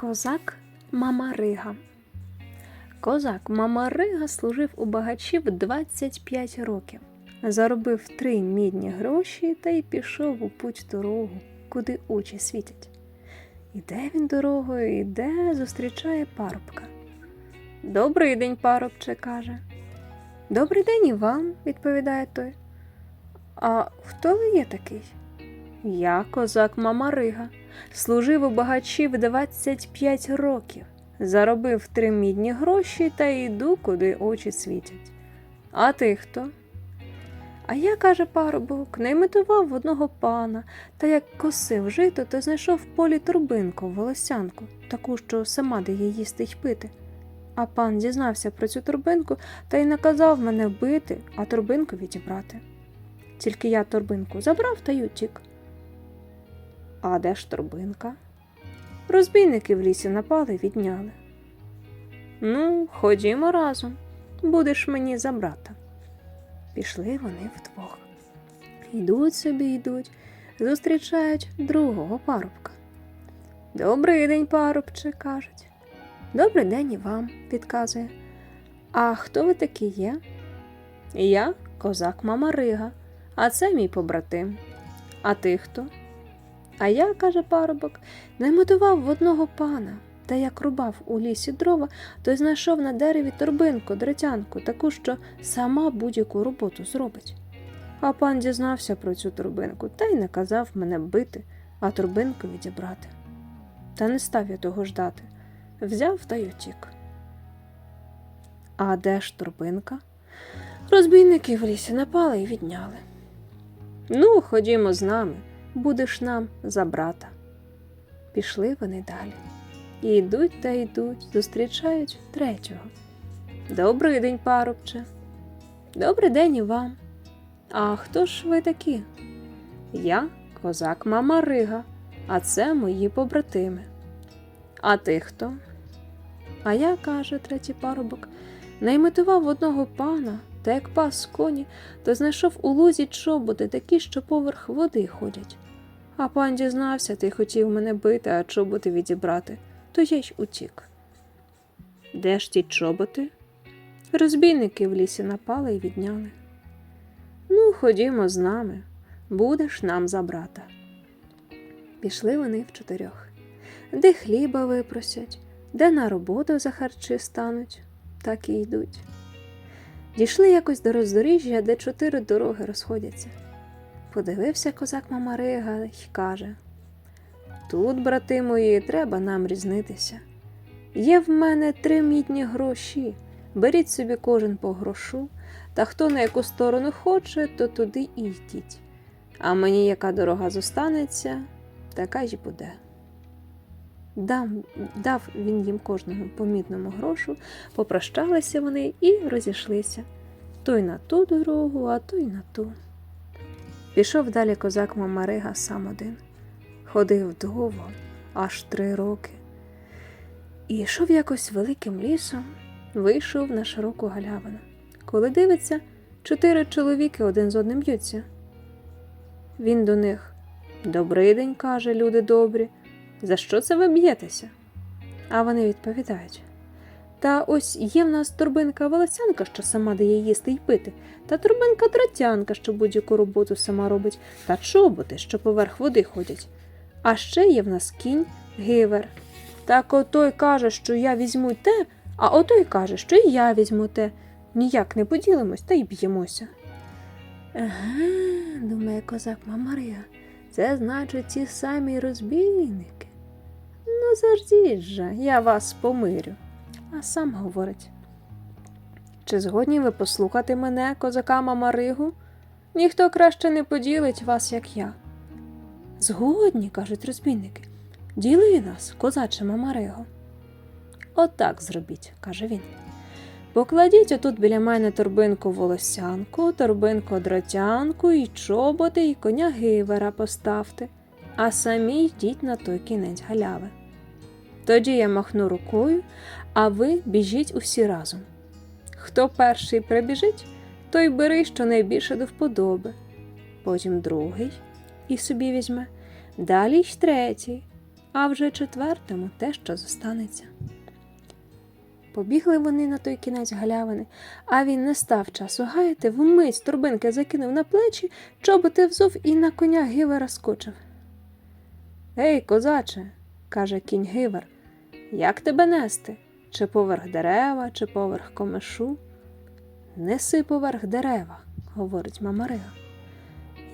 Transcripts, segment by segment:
Козак Мамарига. Козак Мамарига служив у багачів 25 років, заробив три мідні гроші та й пішов у путь дорогу, куди очі світять. Іде він дорогою, іде, зустрічає парубка. Добрий день, парубче, каже. Добрий день і вам, відповідає той. А хто ви є такий? Я козак Мамарига. Служив у багачів 25 років, заробив три мідні гроші та йду, куди очі світять. А ти хто? А я, каже парубок, наймитував в одного пана, та як косив жито, то знайшов в полі турбинку, волосянку, таку, що сама дає їсти й пити. А пан дізнався про цю турбинку та й наказав мене бити, а турбинку відібрати. Тільки я торбинку забрав та й утік. А де ж торбинка? Розбійники в лісі напали відняли. Ну, ходімо разом, будеш мені за брата. Пішли вони вдвох. Йдуть собі йдуть, зустрічають другого парубка. Добрий день, парубче, кажуть. Добрий день і вам, підказує. А хто ви такі є? Я козак Мамарига, а це мій побратим. А ти хто? А я, каже парубок, наймотував в одного пана, та як рубав у лісі дрова, то й знайшов на дереві торбинку, дротянку, таку, що сама будь-яку роботу зробить. А пан дізнався про цю торбинку та й наказав мене бити, а торбинку відібрати. Та не став я того ждати. Взяв та й утік. А де ж торбинка? Розбійники в лісі напали і відняли. Ну, ходімо з нами будеш нам за брата. Пішли вони далі. І йдуть та йдуть, зустрічають третього. Добрий день, парубче. Добрий день і вам. А хто ж ви такі? Я козак мама Рига, а це мої побратими. А ти хто? А я, каже третій парубок, найметував одного пана, та як пас коні, то знайшов у лузі чоботи такі, що поверх води ходять. А пан дізнався, ти хотів мене бити, а чоботи відібрати, то я й утік. Де ж ті чоботи? Розбійники в лісі напали і відняли. Ну, ходімо з нами, будеш нам за брата. Пішли вони в чотирьох, де хліба випросять, де на роботу за харчі стануть, так і йдуть. Дійшли якось до роздоріжжя, де чотири дороги розходяться. Подивився козак Мамарига й каже Тут, брати мої, треба нам різнитися. Є в мене три мідні гроші. Беріть собі кожен по грошу, та хто на яку сторону хоче, то туди і йдіть. А мені яка дорога зостанеться, така й буде. Дав, він їм кожному по мідному грошу, попрощалися вони і розійшлися. Той на ту дорогу, а той на ту. Пішов далі козак Мамарига сам один. Ходив довго, аж три роки. І йшов якось великим лісом, вийшов на широку галявину. Коли дивиться, чотири чоловіки один з одним б'ються. Він до них Добрий день, каже, люди добрі. За що це ви б'єтеся? А вони відповідають Та ось є в нас турбинка волосянка, що сама дає їсти й пити, та турбинка дротянка, що будь-яку роботу сама робить, та чоботи, що поверх води ходять. А ще є в нас кінь гивер. Так отой каже, що я візьму те, а отой каже, що і я візьму те. Ніяк не поділимось та й б'ємося. Ага, думає козак Мамарія, це значить ті самі розбійники. Ну, заждіть же, я вас помирю. А сам говорить. Чи згодні ви послухати мене, козака Мамаригу? Ніхто краще не поділить вас, як я. Згодні, кажуть розбійники. Діли нас, козаче Мамариго. Отак зробіть, каже він. Покладіть отут біля мене торбинку волосянку, торбинку дротянку, і чоботи, і коня гивера поставте, а самі йдіть на той кінець галяви. Тоді я махну рукою, а ви біжіть усі разом. Хто перший прибіжить, той бери щонайбільше до вподоби, потім другий і собі візьме, далі й третій, а вже четвертому те, що зостанеться. Побігли вони на той кінець галявини, а він не став часу гаяти, вмить торбинки закинув на плечі, чоботи взув і на коня Гивера скочив. Ей, козаче, каже кінь Гивер, як тебе нести? Чи поверх дерева, чи поверх комишу? Неси поверх дерева, говорить мамарига.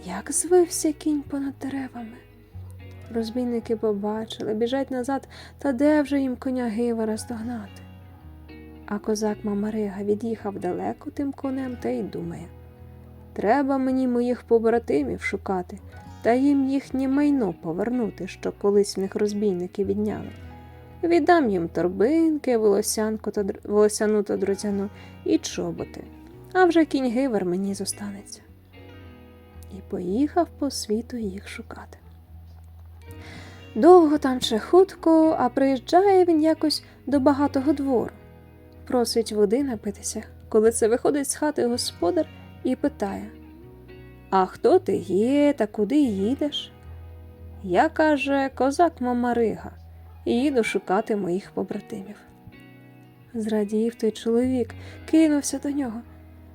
Як звився кінь понад деревами? Розбійники побачили, біжать назад, та де вже їм коня Гивера здогнати? А козак Мамарига від'їхав далеко тим конем та й думає треба мені моїх побратимів шукати та їм їхнє майно повернути, що колись в них розбійники відняли. Віддам їм торбинки, волосянку та волосяну та друзяну і чоботи, а вже кінь Гивер мені зостанеться. І поїхав по світу їх шукати. Довго там чи хутко, а приїжджає він якось до багатого двору просить води напитися, коли це виходить з хати господар і питає А хто ти є та куди їдеш? Я, каже, козак Мамарига, і їду шукати моїх побратимів. Зрадів той чоловік, кинувся до нього.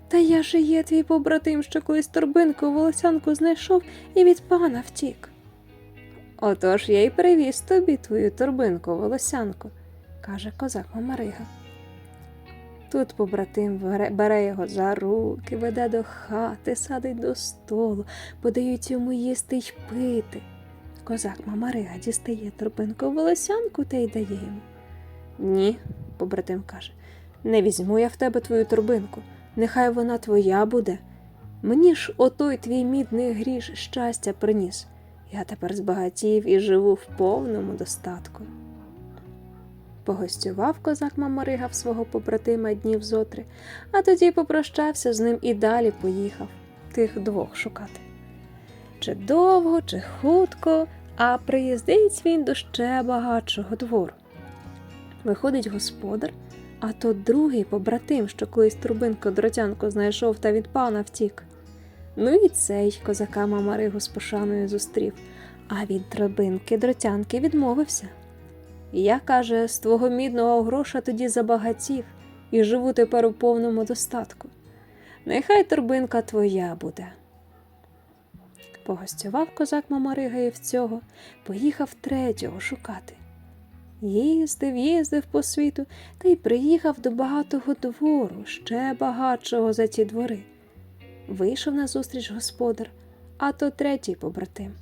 Та я же є твій побратим, що колись торбинку волосянку знайшов і від пана втік. Отож я й привіз тобі твою торбинку волосянку, каже козак Мамарига. Тут побратим бере його за руки, веде до хати, садить до столу, подають йому їсти й пити. Козак Мамарига дістає торбинку волосянку та й дає йому. Ні, побратим каже, не візьму я в тебе твою торбинку, нехай вона твоя буде. Мені ж отой твій мідний гріш щастя приніс. Я тепер збагатів і живу в повному достатку. Погостював козак Мамарига в свого побратима днів зотри, а тоді попрощався з ним і далі поїхав тих двох шукати. Чи довго, чи хутко, а приїздить він до ще багатшого двору. Виходить господар, а то другий побратим, що колись трубинку дротянку знайшов та від пана втік. Ну і цей козака Мамаригу з пошаною зустрів, а від драбинки дротянки відмовився. Я, каже, з твого мідного гроша тоді забагатів і живу тепер у повному достатку. Нехай торбинка твоя буде. Погостював козак Мамарига цього, поїхав третього шукати. Їздив, їздив по світу та й приїхав до багатого двору, ще багатшого за ті двори. Вийшов назустріч господар, а то третій побратим.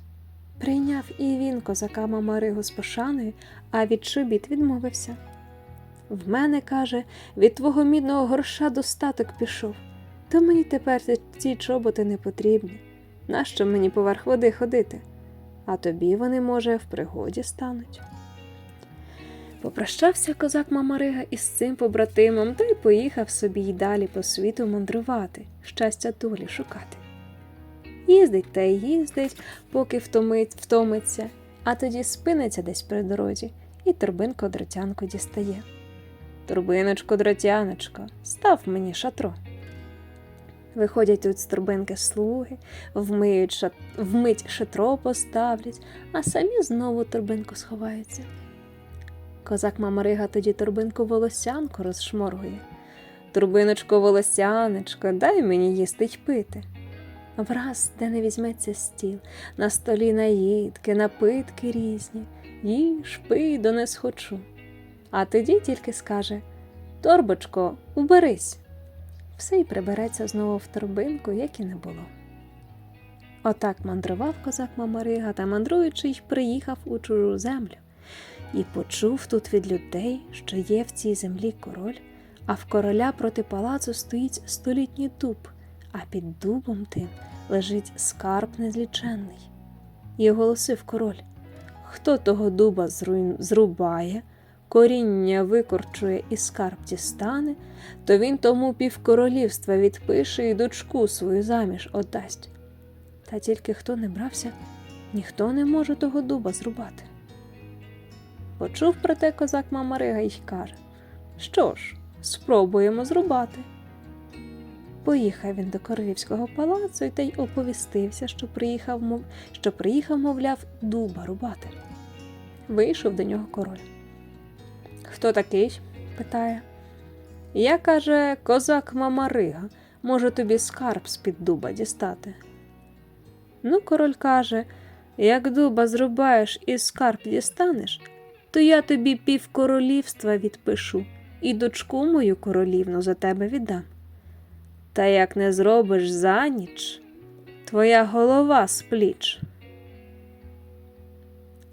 Прийняв і він козака Мамаригу з пошаною, а від чобіт відмовився. В мене, каже, від твого мідного горша достаток пішов, то мені тепер ці чоботи не потрібні. Нащо мені поверх води ходити? А тобі вони, може, в пригоді стануть. Попрощався козак Мамарига із цим побратимом та й поїхав собі й далі по світу мандрувати, щастя долі шукати. Їздить та й їздить, поки втомить, втомиться, а тоді спиниться десь при дорозі і торбинку дротянку дістає. Турбиночко, дротяночко, став мені шатро. Виходять тут з турбинки слуги, вмиють шат... вмить шатро поставлять, а самі знову турбинку сховаються. Козак Мамарига тоді турбинку волосянку розшморгує. Турбиночко, волосяночко, дай мені їсти й пити. Враз, де не візьметься стіл, на столі наїдки, напитки різні, їж, пий, донес хочу. А тоді тільки скаже Торбочко, уберись. Все й прибереться знову в торбинку, як і не було. Отак мандрував козак Мамарига та мандруючи й приїхав у чужу землю і почув тут від людей, що є в цій землі король, а в короля проти палацу стоїть столітній дуб, а під дубом тим лежить скарб незліченний. І оголосив король хто того дуба зрубає, коріння викорчує і скарб дістане, то він тому півкоролівства відпише і дочку свою заміж отдасть. Та тільки хто не брався, ніхто не може того дуба зрубати. Почув про те козак Мамарига й каже Що ж, спробуємо зрубати. Поїхав він до королівського палацу і та й оповістився, що приїхав, що приїхав, мовляв, дуба рубати. вийшов до нього король. Хто такий? питає. Я, каже, козак Мамарига, може тобі скарб з-під дуба дістати. Ну, король каже, як дуба зрубаєш і скарб дістанеш, то я тобі пів королівства відпишу і дочку мою королівну за тебе віддам. Та як не зробиш за ніч, твоя голова з пліч.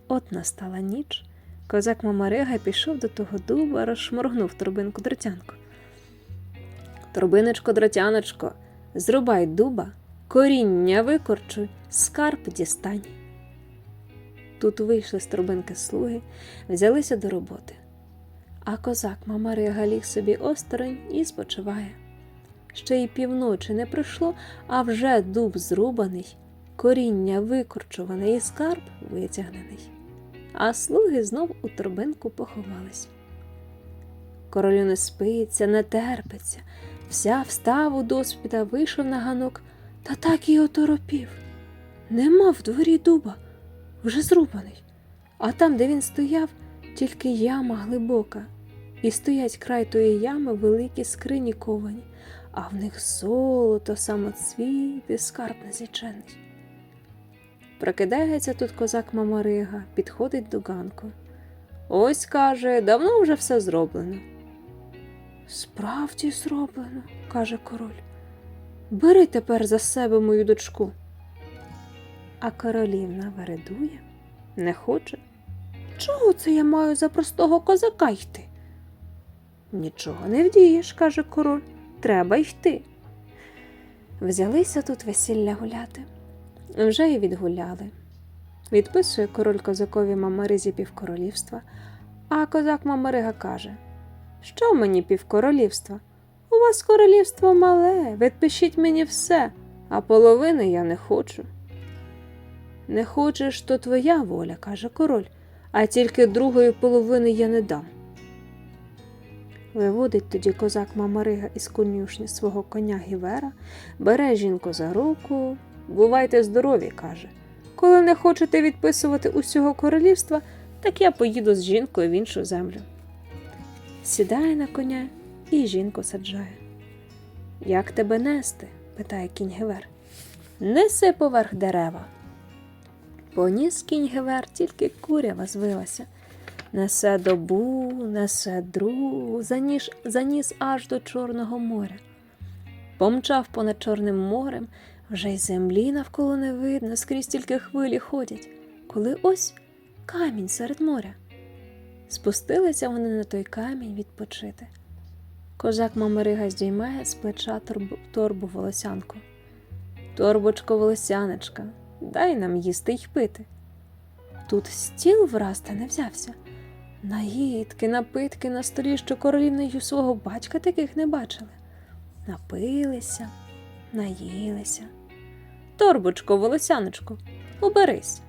От настала ніч, козак Мамарига пішов до того дуба, розшморгнув торбинку дротянку. Торбиночко, дротяночко, зрубай дуба, коріння викорчуй, скарб дістань. Тут вийшли з торбинки слуги, взялися до роботи. А козак Мамарига ліг собі осторонь і спочиває. Ще й півночі не пройшло, а вже дуб зрубаний, коріння викорчуване і скарб витягнений. А слуги знов у торбинку поховались. Королю не спиться, не терпиться, взяв встав у доспіта, вийшов на ганок та так і оторопів. Нема в дворі дуба, вже зрубаний. А там, де він стояв, тільки яма глибока, і стоять край тої ями великі скрині ковані, а в них золото, самоцвіт і скарб незлічений. Прокидається тут козак Мамарига, підходить до ганку. Ось каже, давно вже все зроблено. Справді зроблено, каже король. Бери тепер за себе мою дочку. А королівна вередує, не хоче. Чого це я маю за простого козака йти? Нічого не вдієш, каже король, треба йти. Взялися тут весілля гуляти. Вже й відгуляли. Відписує король козакові Мамаризі півкоролівства, а козак Мамарига каже: Що мені півкоролівства? У вас королівство мале, відпишіть мені все, а половини я не хочу. Не хочеш, то твоя воля, каже король, а тільки другої половини я не дам. Виводить тоді козак Мамарига із конюшні свого коня Гівера, бере жінку за руку. Бувайте здорові, каже. Коли не хочете відписувати усього королівства, так я поїду з жінкою в іншу землю. Сідає на коня і жінку саджає. Як тебе нести? питає кінь Гевер. Неси поверх дерева. Поніс кінь Гевер, тільки курява звилася. Несе добу, несе другу, заніс, заніс аж до Чорного моря. Помчав понад Чорним морем, вже й землі навколо не видно, скрізь тільки хвилі ходять, коли ось камінь серед моря. Спустилися вони на той камінь відпочити. Козак Мамарига здіймає з плеча торбу, торбу волосянку. Торбочко волосяночка, дай нам їсти й пити. Тут стіл враз та не взявся. Наїдки, напитки на столі, що королівнею свого батька таких не бачили. Напилися, наїлися. Торбочко, волосяночку, уберись.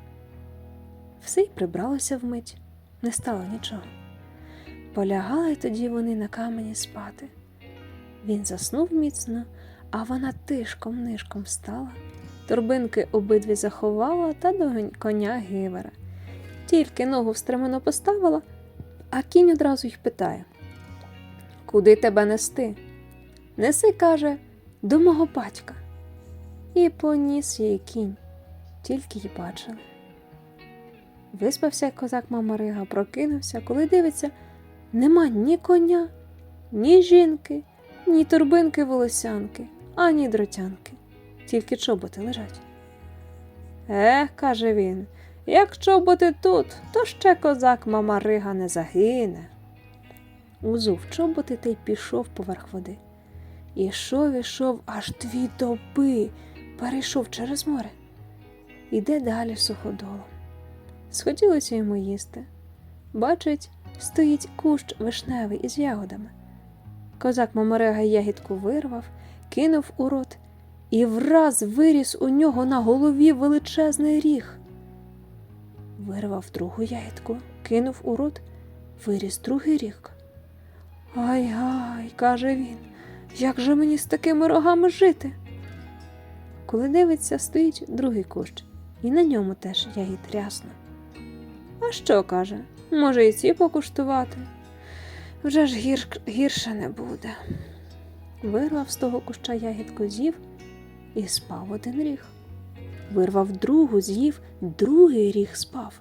Все й прибралося вмить, не стало нічого. Полягали тоді вони на камені спати. Він заснув міцно, а вона тишком нишком встала, торбинки обидві заховала та до коня гивера. Тільки ногу встремено поставила, а кінь одразу й питає Куди тебе нести? Неси, каже, до мого батька. І поніс її кінь, тільки й бачили. Виспався козак Мамарига, прокинувся, коли дивиться, нема ні коня, ні жінки, ні торбинки волосянки, ані дротянки, тільки чоботи лежать. Ех, каже він, як чоботи тут, то ще козак Мамарига не загине. Узув чоботи та й пішов поверх води. Ішов, ішов аж дві доби, перейшов через море. Іде далі суходолом. Схотілося йому їсти. Бачить, стоїть кущ вишневий із ягодами. Козак Мамарега ягідку вирвав, кинув у рот і враз виріс у нього на голові величезний ріг. Вирвав другу ягідку, кинув у рот, виріс другий ріг. Ай гай, каже він, як же мені з такими рогами жити? Коли дивиться, стоїть другий кущ, і на ньому теж ягід рясно. А що каже? Може, і ці покуштувати? Вже ж гір... гірше не буде. Вирвав з того куща ягідку з'їв і спав один ріг. Вирвав другу, з'їв, другий ріг спав.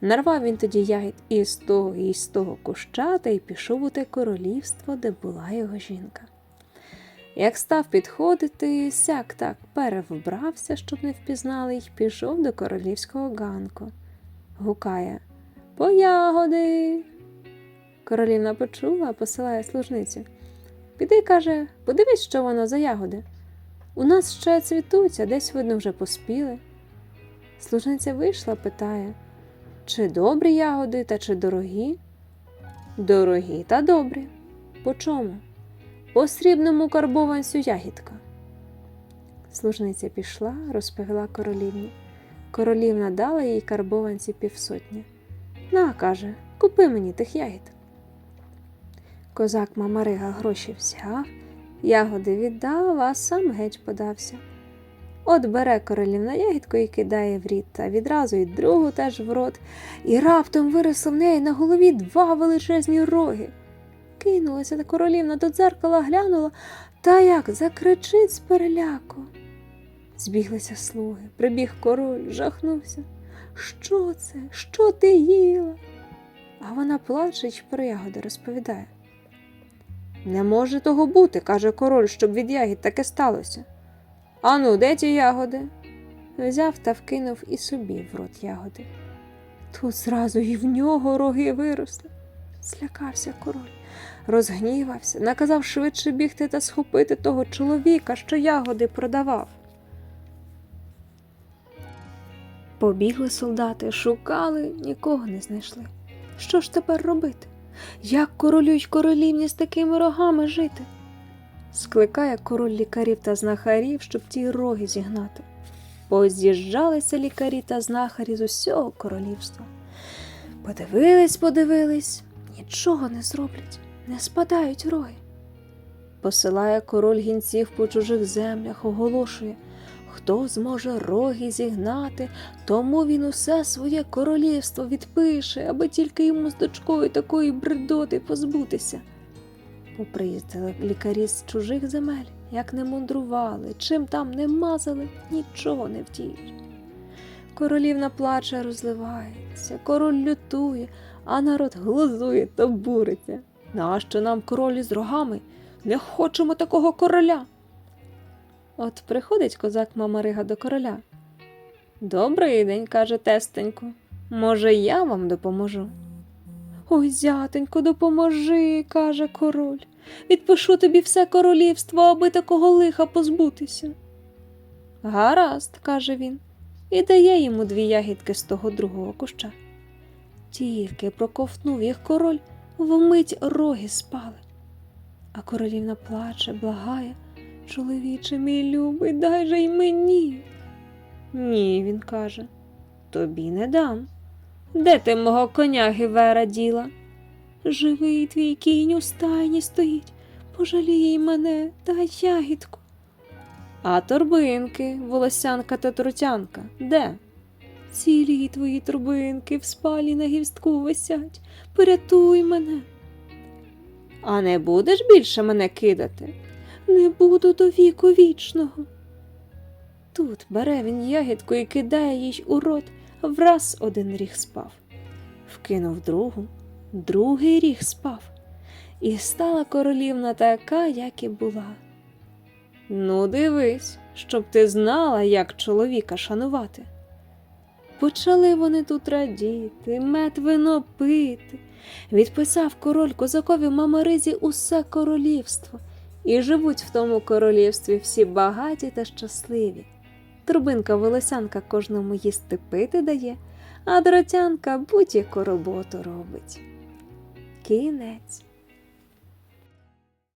Нарвав він тоді ягід і з того, і з того куща та й пішов у те королівство, де була його жінка. Як став підходити, сяк так перевбрався, щоб не впізнали, й пішов до королівського ганку. Гукає По ягоди. Королівна почула, посилає служницю. Піди, каже, подивись, що воно за ягоди. У нас ще цвітуть, а десь, видно, вже поспіли. Служниця вийшла, питає, чи добрі ягоди та чи дорогі? Дорогі та добрі. По чому? По срібному карбованцю ягідка. Служниця пішла, розповіла королівні. Королівна дала їй карбованці півсотні. На, каже, купи мені тих ягід. Козак Мамарига гроші взяв, ягоди віддав, а сам геть подався. От бере королівна ягідку і кидає в рід, та відразу й другу теж в рот, і раптом виросли в неї на голові два величезні роги. Кинулася та королівна до дзеркала глянула, та як закричить з переляку. Збіглися слуги, прибіг король, жахнувся. Що це? Що ти їла? А вона плаче й про ягоди розповідає. Не може того бути, каже король, щоб від ягід таке сталося. Ану, де ті ягоди? Взяв та вкинув і собі в рот ягоди. Тут зразу і в нього роги виросли. Злякався король, розгнівався, наказав швидше бігти та схопити того чоловіка, що ягоди продавав. Побігли солдати, шукали, нікого не знайшли. Що ж тепер робити? Як королю й королівні з такими рогами жити? Скликає король лікарів та знахарів, щоб ті роги зігнати. Поз'їжджалися лікарі та знахарі з усього королівства. Подивились, подивились, нічого не зроблять, не спадають роги. Посилає король гінців по чужих землях, оголошує, хто зможе роги зігнати, тому він усе своє королівство відпише, аби тільки йому з дочкою такої бредоти позбутися. Поприїздили лікарі з чужих земель, як не мундрували, чим там не мазали, нічого не вдіють. Королівна плаче, розливається, король лютує, а народ глузує та буриться. Нащо нам королі з рогами? Не хочемо такого короля. От приходить козак Мамарига до короля. Добрий день, каже тестенько. Може, я вам допоможу? Ой, зятенько, допоможи, каже король. Відпишу тобі все королівство, аби такого лиха позбутися. Гаразд, каже він, і дає йому дві ягідки з того другого куща. Тільки проковтнув їх король, вмить роги спали. А королівна плаче, благає, чоловіче мій любий, дай же й мені. Ні, він каже, тобі не дам. Де ти мого коня Гівера діла? Живий твій кінь у стайні стоїть, пожалій мене, дай ягідку. А торбинки, волосянка та трутянка, де? Цілі твої торбинки в спалі на гівстку висять, порятуй мене. А не будеш більше мене кидати? Не буду до віку вічного. Тут бере він ягідку і кидає їй у рот, враз один ріг спав. Вкинув другу, другий ріг спав, і стала королівна така, як і була. Ну, дивись, щоб ти знала, як чоловіка шанувати. Почали вони тут радіти, мед вино пити. Відписав король козакові мамаризі усе королівство, і живуть в тому королівстві всі багаті та щасливі. Трубинка волосянка кожному їсти пити дає, а дротянка будь-яку роботу робить. Кінець.